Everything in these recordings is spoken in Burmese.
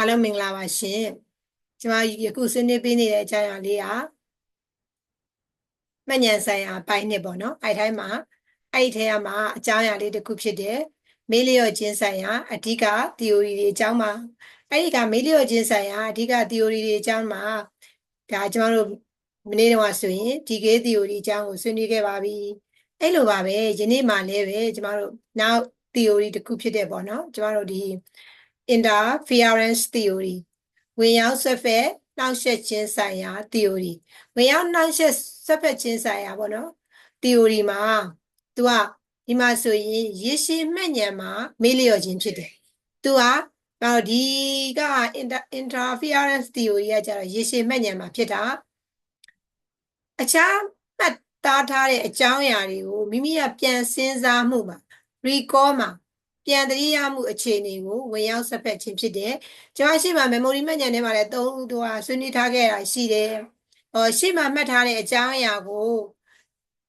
အားလုံးမင်္ဂလာပါရှင်ကျွန်မယခုဆွေးနွေးပေးနေတဲ့အကြောင်းအရာလေးကမှတ်ဉာဏ်ဆိုင်ရာပိုင်းနှစ်ပေါ့နော်အဲ့တိုင်းမှာအဲ့ဒီထဲမှာအကြောင်းအရာလေးတစ်ခုဖြစ်တဲ့မေးလျော့ခြင်းဆိုင်ရာအဓိက theory တွေအကြောင်းမှာအဲ့ဒီကမေးလျော့ခြင်းဆိုင်ရာအဓိက theory တွေအကြောင်းမှာဒါကျွန်တော်တို့မနေ့တုန်းကဆိုရင် DK theory အကြောင်းကိုဆွေးနွေးခဲ့ပါပြီအဲ့လိုပါပဲယနေ့မှလည်းပဲကျွန်တော်တို့နောက် theory တစ်ခုဖြစ်တဲ့ပေါ့နော်ကျွန်တော်တို့ဒီ interference theory ဝင်ရောက်ဆွဲဖက်နှောင့်ယှက်ခြင်းဆိုင်ရာ theory ဝင်ရောက်နှောင့်ယှက်ဆွဲဖက်ခြင်းဆိုင်ရာပေါ့နော် theory မှာ तू ကဒီမှာဆိုရင်ရေရှည်မှတ်ဉာဏ်မှာမေးလျော့ခြင်းဖြစ်တယ် तू ကတော့ဒီက interference theory ကကြတော့ရေရှည်မှတ်ဉာဏ်မှာဖြစ်တာအခြားမှတ်သားထားတဲ့အကြောင်းအရာတွေကိုမိမိကပြန်စဉ်းစားမှုမှာ recall မှာ ပြန်တရိယာမှုအခြေအနေကိုဝင်ရောက်ဆက်ဖက်ခြင်းဖြစ်တယ်။ကျွန်တော်ရှိမှ memory မှတ်ဉာဏ်ထဲမှာလည်းသုံးတော့ဆွေးနွေးထားခဲ့တာရှိတယ်။ဟောရှိမှမှတ်ထားတဲ့အကြောင်းအရာကို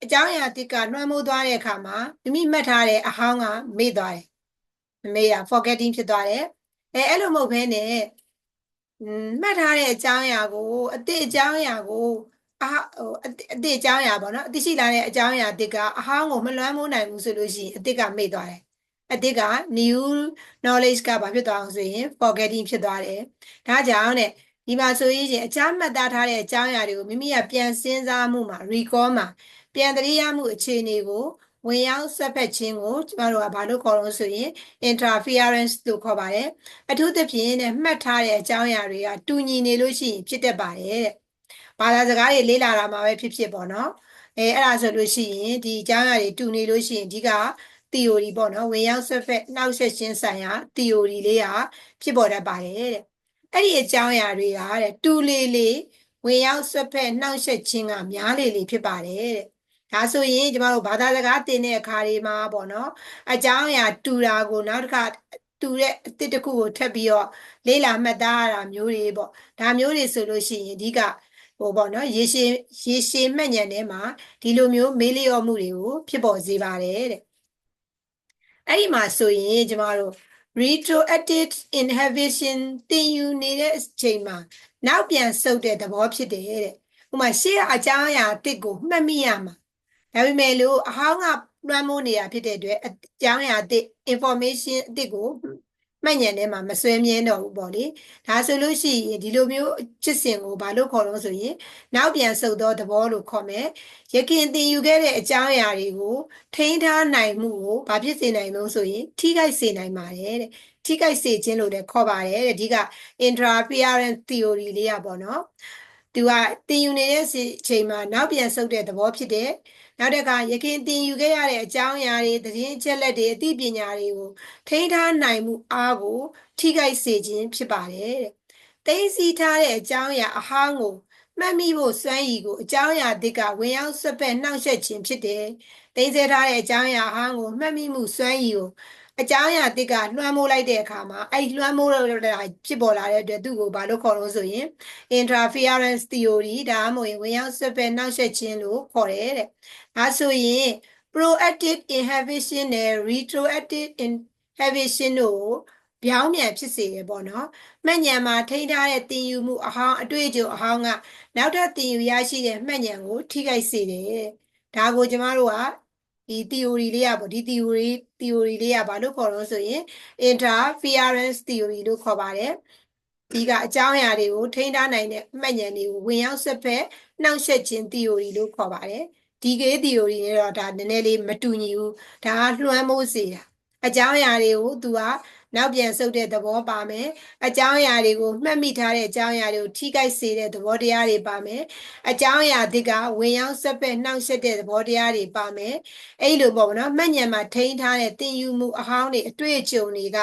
အကြောင်းအရာတစ်ကလွှမ်းမိုးသွားတဲ့အခါမှာမိမိမှတ်ထားတဲ့အဟောင်းကမေ့သွားတယ်။မေ့ရ forgetting ဖြစ်သွားတယ်။အဲအဲ့လိုမဟုတ်ဘဲနဲ့မှတ်ထားတဲ့အကြောင်းအရာကိုအတိအကြောင်းအရာကိုအာဟိုအတိအကြောင်းအရာပေါ့နော်အတိရှိလာတဲ့အကြောင်းအရာတစ်ကအဟောင်းကိုမလွှမ်းမိုးနိုင်ဘူးဆိုလို့ရှိရင်အတိကမေ့သွားတယ် အတိတ်က new knowledge ကဘာဖြစ်သွားအောင်ဆိုရင် forgetting ဖြစ်သွားတယ်။ဒါကြောင့်တဲ့ဒီမှာဆိုရင်အကြမ်းမှတ်သားထားတဲ့အကြောင်းအရာတွေကိုမိမိကပြန်စဉ်းစားမှုမှာ recall မှာပြန်တရိယာမှုအခြေအနေကိုဝင်ရောက်ဆက်ဖက်ခြင်းကိုကျမတို့ကဘာလို့ခေါ်လို့ဆိုရင် interference လို့ခေါ်ပါတယ်။အထူးသဖြင့်နဲ့မှတ်ထားတဲ့အကြောင်းအရာတွေကတူညီနေလို့ရှိရင်ဖြစ်တတ်ပါတယ်တဲ့။ဘာသာစကားတွေလေ့လာတာမှာပဲဖြစ်ဖြစ်ပေါ့နော်။အဲအဲ့ဒါဆိုလို့ရှိရင်ဒီအကြောင်းအရာတွေတူနေလို့ရှိရင်အဓိက theory ပေါ့နော်ဝင်ရောက်ဆွဲဖက်နှောက်ယှက်ခြင်းဆိုင်ရာ theory လေးဟာဖြစ်ပေါ်တတ်ပါတယ်တဲ့အဲ့ဒီအကြောင်းအရာတွေကတဲ့တူလေးလေးဝင်ရောက်ဆွဲဖက်နှောက်ယှက်ခြင်းကများလေလေဖြစ်ပါတယ်တဲ့ဒါဆိုရင်ကျမတို့ဘာသာစကားသင်တဲ့အခါတွေမှာပေါ့နော်အကြောင်းအရာတူတာကိုနောက်တစ်ခါတူတဲ့အတစ်တစ်ခုကိုထပ်ပြီးတော့လေးလာမှတ်သားရတာမျိုးတွေပေါ့ဒါမျိုးတွေဆိုလို့ရှိရင်အဓိကဟိုပေါ့နော်ရေရှည်ရေရှည်မှတ်ဉာဏ်ထဲမှာဒီလိုမျိုးမေးလျော့မှုတွေကိုဖြစ်ပေါ်စေပါတယ်တဲ့ အဲ့ဒီမှာဆိုရင်ကျမတို့ retroactive inhibition တင်ယူနေတဲ့အချိန်မှာနောက်ပြန်ဆုတ်တဲ့သဘောဖြစ်တယ်တဲ့ဥပမာရှေ့အကြောင်းအရာအစ်စ်ကိုမှတ်မိရမှာဒါပေမဲ့လို့အဟောင်းကလွှမ်းမိုးနေတာဖြစ်တဲ့အတွက်အကြောင်းအရာအစ် information အစ်စ်ကို မှတ်ဉာဏ်ထဲမှာမစွဲမြဲတော့ဘူးပေါ့လေဒါဆိုလို့ရှိရင်ဒီလိုမျိုးချစ်စင်ကိုဘာလို့ခေါ်လို့ဆိုရင်နောက်ပြန်ဆုတ်သောသဘောလို့ခေါ်မယ်ရခင်သင်ယူခဲ့တဲ့အကြောင်းအရာတွေကိုထိန်းထားနိုင်မှုကိုဘာဖြစ်စေနိုင်လို့ဆိုရင်ထိခိုက်စေနိုင်ပါတယ်တဲ့ထိခိုက်စေခြင်းလို့လည်းခေါ်ပါတယ်တဲ့ဒီက intraference theory လေးอ่ะပေါ့နော် သူကသင်ယူနေတဲ့အချိန်မှာနောက်ပြန်ဆုတ်တဲ့သဘောဖြစ်တဲ့နောက်တစ်ခါရခင်သင်ယူခဲ့ရတဲ့အကြောင်းအရာတွေသတင်းအချက်လက်တွေအသိပညာတွေကိုထိန်းထားနိုင်မှုအားကိုထိခိုက်စေခြင်းဖြစ်ပါတယ်တဲ့။သိသိထားတဲ့အကြောင်းအရာအဟောင်းကိုမှတ်မိဖို့စွမ်းရည်ကိုအကြောင်းအရာတစ်ကဝင်ရောက်ဆွတ်ဖက်နှောင့်ယှက်ခြင်းဖြစ်တယ်။သိစေထားတဲ့အကြောင်းအရာအဟောင်းကိုမှတ်မိမှုစွမ်းရည်ကို အကြောင်းအရာတစ်ကလွှမ်းမိုးလိုက်တဲ့အခါမှာအဲ့လွှမ်းမိုးလို့ဖြစ်ပေါ်လာတဲ့အတွက်သူ့ကိုဘာလို့ခေါ်လို့ဆိုရင် interference theory ဒါမှမဟုတ်ဝင်ရောက်ဆွတ်ဖက်နှောင့်ယှက်ခြင်းလို့ခေါ်တယ်တဲ့။ဒါဆိုရင် proactive inhibition နဲ့ retroactive inhibition တို့ပြောင်းပြန်ဖြစ်စေရပေါ့နော်။မှတ်ဉဏ်မှာထိန်းထားတဲ့သင်ယူမှုအဟောင်းအတွေ့အကြုံအဟောင်းကနောက်ထပ်သင်ယူရရှိတဲ့မှတ်ဉဏ်ကိုထိခိုက်စေတယ်။ဒါကိုကျမတို့က ဒီ theory လေးอ่ะပေါ့ဒီ theory theory လေးอ่ะဘာလို့ခေါ်လို့ဆိုရင် interference theory လို့ခေါ်ပါတယ်ဒီကအကြောင်းအရာတွေကိုထိန်းထားနိုင်တဲ့မှတ်ဉာဏ်တွေကိုဝင်ရောက်ဆက်ဖက်နှောင့်ယှက်ခြင်း theory လို့ခေါ်ပါတယ်ဒီကေ theory နဲ့တော့ဒါနည်းနည်းလေးမတူညီဘူးဒါကလွှမ်းမိုးစေတာအကြောင်းအရာတွေကိုသူက နောက်ပြန်ဆုတ်တဲ့သဘောပါမယ်အကြောင်းအရာတွေကိုမှတ်မိထားတဲ့အကြောင်းအရာတွေကိုထိခိုက်စေတဲ့သဘောတရားတွေပါမယ်အကြောင်းအရာဒီကဝင်ရောက်ဆက်ပက်နှောင့်ယှက်တဲ့သဘောတရားတွေပါမယ်အဲ့လိုပေါ့နော်မှတ်ဉဏ်မှာထိန်းထားတဲ့သင်ယူမှုအဟောင်းတွေအတွေ့အကြုံတွေက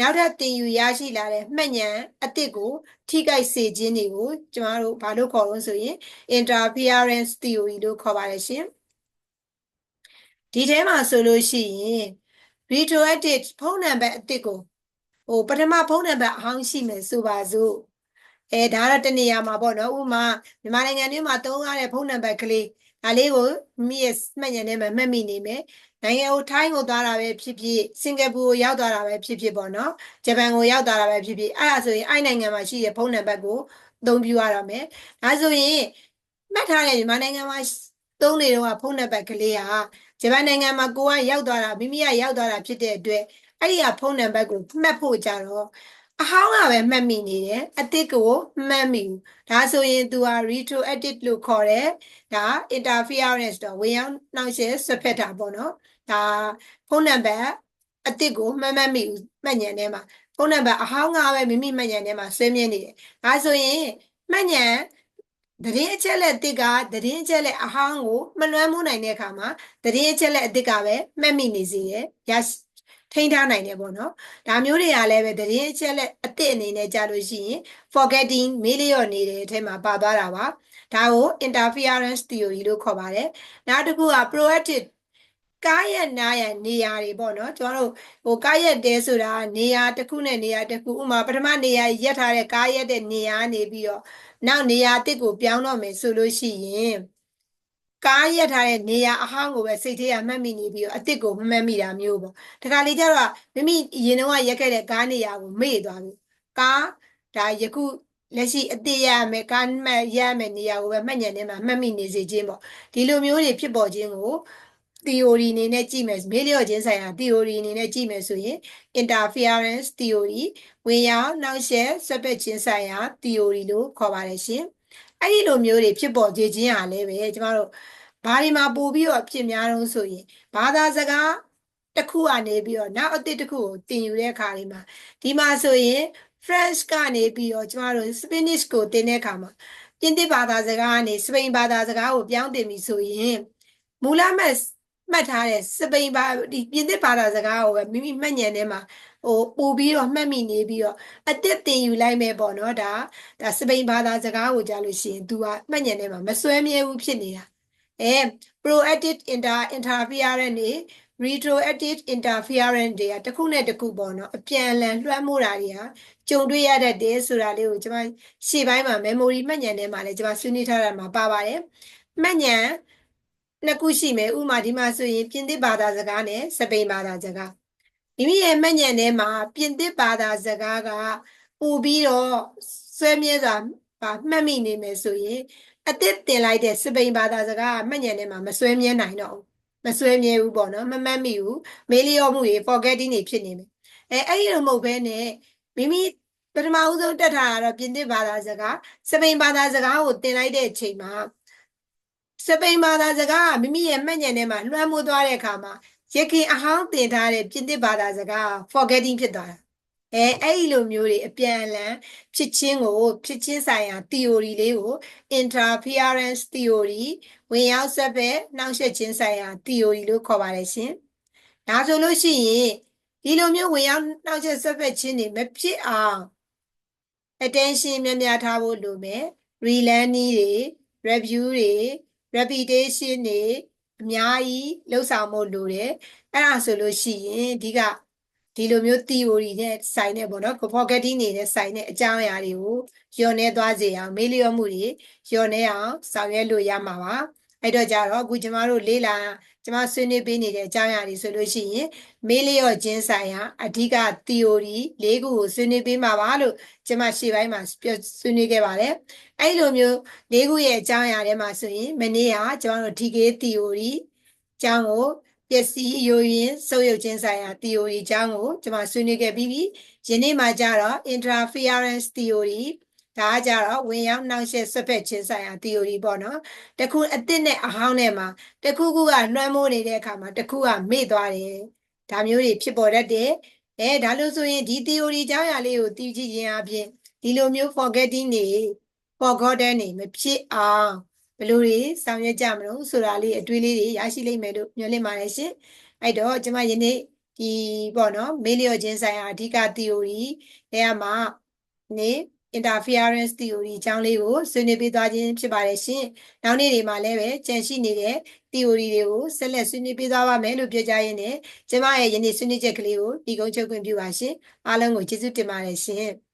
နောက်ထပ်သင်ယူရရှိလာတဲ့မှတ်ဉဏ်အစ်စ်ကို ထိခိုက်စေခြင်းတွေကိုကျမတို့ဘာလို့ခေါ်လို့ဆိုရင် interference theory လို့ခေါ်ပါတယ်ရှင်ဒီထဲမှာဆိုလို့ရှိရင် retroactive ဖုန်းနံပါတ်အစ်စ်ကိုဟိုပထမဖုန်းနံပါတ်အဟောင်းရှိမယ်ဆိုပါစို့အဲဒါတော့တနေရာမှာပေါ့နော်ဥမာမြန်မာနိုင်ငံတွင်းမှာသုံးရတဲ့ဖုန်းနံပါတ်ကလေးဒါလေးကိုမိရဲ့မှတ်ဉာဏ်ထဲမှာမှတ်မိနေမယ်နိုင်ငံကိုထိုင်းကိုသွားတာပဲဖြစ်ဖြစ်စင်ကာပူကိုရောက်သွားတာပဲဖြစ်ဖြစ်ပေါ့နော်ဂျပန်ကိုရောက်သွားတာပဲဖြစ်ဖြစ်အဲ့ဒါဆိုရင်အဲ့နိုင်ငံမှာရှိတဲ့ဖုန်းနံပါတ်ကိုအသုံးပြုရတော့မယ်ဒါဆိုရင်မှတ်ထားတဲ့မြန်မာနိုင်ငံမှာသုံးနေတော့ဖုန်းနံပါတ်ကလေးဟာ ဂျပန်နိုင်ငံမှာကိုကရောက်သွားတာမိမိကရောက်သွားတာဖြစ်တဲ့အတွက်အဲ့ဒီကဖုန်းနံပါတ်ကိုမှတ်ဖို့ကြတော့အဟောင်းကပဲမှတ်မိနေတယ်အစ်စ်ကိုမှတ်မိဘူးဒါဆိုရင် तू ဟာ retroactive လို့ခေါ်တယ်ဒါ interference တော့ဝင်ရောက်နှောင့်ယှက်ဆွတ်ဖက်တာပေါ့နော်ဒါဖုန်းနံပါတ်အစ်စ်ကိုမှတ်မှတ်မိဘူးမှတ်ဉာဏ်ထဲမှာဖုန်းနံပါတ်အဟောင်းကပဲမိမိမှတ်ဉာဏ်ထဲမှာဆွဲမြဲနေတယ်ဒါဆိုရင်မှတ်ဉာဏ် သတင်းအချက်လက်အစ်စ်ကသတင်းအချက်လက်အဟောင်းကိုမလွှမ်းမိုးနိုင်တဲ့အခါမှာသတင်းအချက်လက်အစ်စ်ကပဲမှတ်မိနေစေတယ်ရထိန်းထားနိုင်တယ်ပေါ့နော်ဒါမျိုးတွေကလည်းပဲသတင်းအချက်လက်အစ်စ်အနေနဲ့ကြာလို့ရှိရင် forgetting မေးလျော့နေတဲ့အထက်မှာပါသွားတာပါဒါကို interference theory လို့ခေါ်ပါတယ်နောက်တစ်ခုက proactive ကားရဲ့နားရဲ့နေရာတွေပေါ့နော်ကျွန်တော်တို့ဟိုကားရဲ့တဲဆိုတာနေရာတစ်ခုနဲ့နေရာတစ်ခုဥမာပထမနေရာရက်ထားတဲ့ကားရက်တဲ့နေရာနေပြီးတော့ နောက်နေရာတစ်ကိုပြောင်းတော့မယ်ဆိုလို့ရှိရင်ကားရက်ထားတဲ့နေရာအဟောင်းကိုပဲစိတ်ထဲကမှတ်မိနေပြီးတော့အတစ်ကိုမမှတ်မိတာမျိုးပေါ့တခါလေကျတော့မိမိရင်တော့ရက်ခဲ့တဲ့ကားနေရာကိုမေ့သွားပြီကားဒါယခုလက်ရှိအတစ်ရမယ်ကားမှတ်ရမယ်နေရာကိုပဲမှတ်ညံနေမှာမှတ်မိနေစေခြင်းပေါ့ဒီလိုမျိုးတွေဖြစ်ပေါ်ခြင်းကို theory အနေနဲ့ကြည့်မယ်မေးလျော့ခြင်းဆိုင်ရာ theory အနေနဲ့ကြည့်မယ်ဆိုရင် interference theory ဝင်ရောက်နှောက်ယှက်ဆွတ်ပက်ခြင်းဆိုင်ရာ theory လို့ခေါ်ပါတယ်ရှင်အဲ့ဒီလိုမျိုးတွေဖြစ်ပေါ်ခြင်းချင်းဟာလည်းပဲကျမတို့ဘာတွေမှာပို့ပြီးတော့ဖြစ်များတော့ဆိုရင်ဘာသာစကားတစ်ခုကနေပြီးတော့နောက်အသစ်တစ်ခုကိုသင်ယူတဲ့အခါတွေမှာဒီမှာဆိုရင် French ကနေပြီးတော့ကျမတို့ Spanish ကိုသင်တဲ့အခါမှာပြင်သစ်ဘာသာစကားကနေစပိန်ဘာသာစကားကိုပြောင်းတင်ပြီဆိုရင်မူလမှတ် မှတ်ထားတဲ့စပိန်ဘာဒီပြင်သစ်ဘာသာစကားကိုပဲမိမိမှတ်ဉာဏ်ထဲမှာဟိုပို့ပြီးတော့မှတ်မိနေပြီးတော့အသက်တင်ယူလိုက်မယ်ပေါ့နော်ဒါဒါစပိန်ဘာသာစကားကိုကြားလို့ရှိရင် तू ကမှတ်ဉာဏ်ထဲမှာမစွဲမြဲဘူးဖြစ်နေတာအဲ proactive inter interference နေ retroactive interference တွေကတစ်ခုနဲ့တစ်ခုပေါ့နော်အပြန်အလှန်လွှမ်းမိုးတာတွေဟာကြုံတွေ့ရတတ်တယ်ဆိုတာလေးကိုကျွန်မရှေ့ပိုင်းမှာ memory မှတ်ဉာဏ်ထဲမှာလည်းကျွန်မဆွေးနွေးထားတာမှာပါပါတယ်မှတ်ဉာဏ် နှစ်ခုရှိမယ်ဥမာဒီမှာဆိုရင်ပြင်သစ်ဘာသာစကားနဲ့စပိန်ဘာသာစကားမိမိရဲ့မှတ်ဉာဏ်ထဲမှာပြင်သစ်ဘာသာစကားကပို့ပြီးတော့ဆွဲမြဲစွာမှတ်မိနေမယ်ဆိုရင်အသစ်တင်လိုက်တဲ့စပိန်ဘာသာစကားကမှတ်ဉာဏ်ထဲမှာမဆွဲမြဲနိုင်တော့ဘူးမဆွဲမြဲဘူးပေါ့နော်မမှတ်မိဘူးမေးလျော့မှုတွေ forgetting တွေဖြစ်နေမယ်အဲအဲ့ဒီလိုမဟုတ်ဘဲနဲ့မိမိပထမဦးဆုံးတက်ထားတာတော့ပြင်သစ်ဘာသာစကားစပိန်ဘာသာစကားကိုသင်လိုက်တဲ့အချိန်မှာ စပိန်ဘာသာစကားကမိမိရဲ့မှတ်ဉာဏ်ထဲမှာလွှမ်းမိုးသွားတဲ့အခါမှာရခင်အဟောင်းသင်ထားတဲ့ပြင်သစ်ဘာသာစကား forgetting ဖြစ်သွားတာအဲအဲ့ဒီလိုမျိုးတွေအပြန်အလှန်ဖြစ်ချင်းကို ဖြစ်ချင်းဆိုင်ရာ theory လေးကို interference theory ဝင်ရောက်ဆက်ပဲနှောင့်ယှက်ခြင်းဆိုင်ရာ theory လို့ခေါ်ပါတယ်ရှင်။ဒါဆိုလို့ရှိရင်ဒီလိုမျိုးဝင်ရောက်နှောင့်ယှက်ဆက်ပဲခြင်းတွေမဖြစ်အောင် attention များများထားဖို့လိုမယ်။ relearn တွေ review တွေ repetition တွေအများကြီးလှုပ်ဆောင်ဖို့လိုတယ်။အဲ့ဒါဆိုလို့ရှိရင်ဒီကဒီလိုမျိုး theory နဲ့ဆိုင်တဲ့ပေါ့နော် forgetting နေတဲ့ဆိုင်တဲ့အကြောင်းအရာတွေကိုညှော်နေသွားစေအောင်မေးလျော့မှုတွေညှော်နေအောင်ဆောင်ရွက်လို့ရမှာပါအဲ့တော့ကြတော့အခုကျမတို့လေးလာ ကျမဆွေးနွေးပေးနေတဲ့အကြောင်းအရာတွေဆိုလို့ရှိရင်မေးလျော့ခြင်းဆိုင်ရာအဓိက theory ၄ခုကိုဆွေးနွေးပေးမှာပါလို့ကျမရှေ့ပိုင်းမှာဆွေးနွေးခဲ့ပါတယ်အဲ့လိုမျိုး၄ခုရဲ့အကြောင်းအရာတွေမှာဆိုရင်မနေ့ကကျမတို့ DK theory အကြောင်းကိုပျက်စီးယိုယွင်းဆုပ်ယုပ်ခြင်းဆိုင်ရာ theory အကြောင်းကိုကျွန်မဆွေးနွေးခဲ့ပြီးပြီယနေ့မှာကြတော့ interference theory ဒါကကြတော့ဝင်ရောက်နှောင့်ယှက်ဆွတ်ဖက်ခြင်းဆိုင်ရာ theory ပေါ့နော်တခုအစ်စ်နဲ့အဟောင်းနဲ့မှာတခုခုကလွှမ်းမိုးနေတဲ့အခါမှာတခုကမေ့သွားတယ်ဒါမျိုးတွေဖြစ်ပေါ်တတ်တယ်အဲဒါလို့ဆိုရင်ဒီ theory အကြောင်းအရာလေးကိုသိကြည့်ခြင်းအပြင်ဒီလိုမျိုး forgetting တွေ forgotten တွေမဖြစ်အောင်ဘယ်လိုတွေဆောင်ရွက်ကြမလို့ဆိုတာလေးအတွေးလေးတွေရရှိလိမ့်မယ်လို့မျှော်လင့်ပါတယ်ရှင်အဲ့တော့ကျွန်မယနေ့ဒီပေါ့နော်မေးလျော့ခြင်းဆိုင်ရာအဓိက theory အဲမှာနေ interference theory အကြောင်းလေးကိုဆွေးနွေးပေးသွားခြင်းဖြစ်ပါတယ်ရှင်။နောက်နေ့တွေမှာလည်းပဲကြန့်ရှိနေတဲ့ theory တွေကိုဆက်လက်ဆွေးနွေးပေးသွားပါမယ်လို့ပြောကြားရင်းနဲ့ကျမရဲ့ယနေ့ဆွေးနွေးချက်ကလေးကိုဒီကုန်းချုပ်ခွင့်ပြုပါရှင်။အားလုံးကိုကျေးဇူးတင်ပါတယ်ရှင်။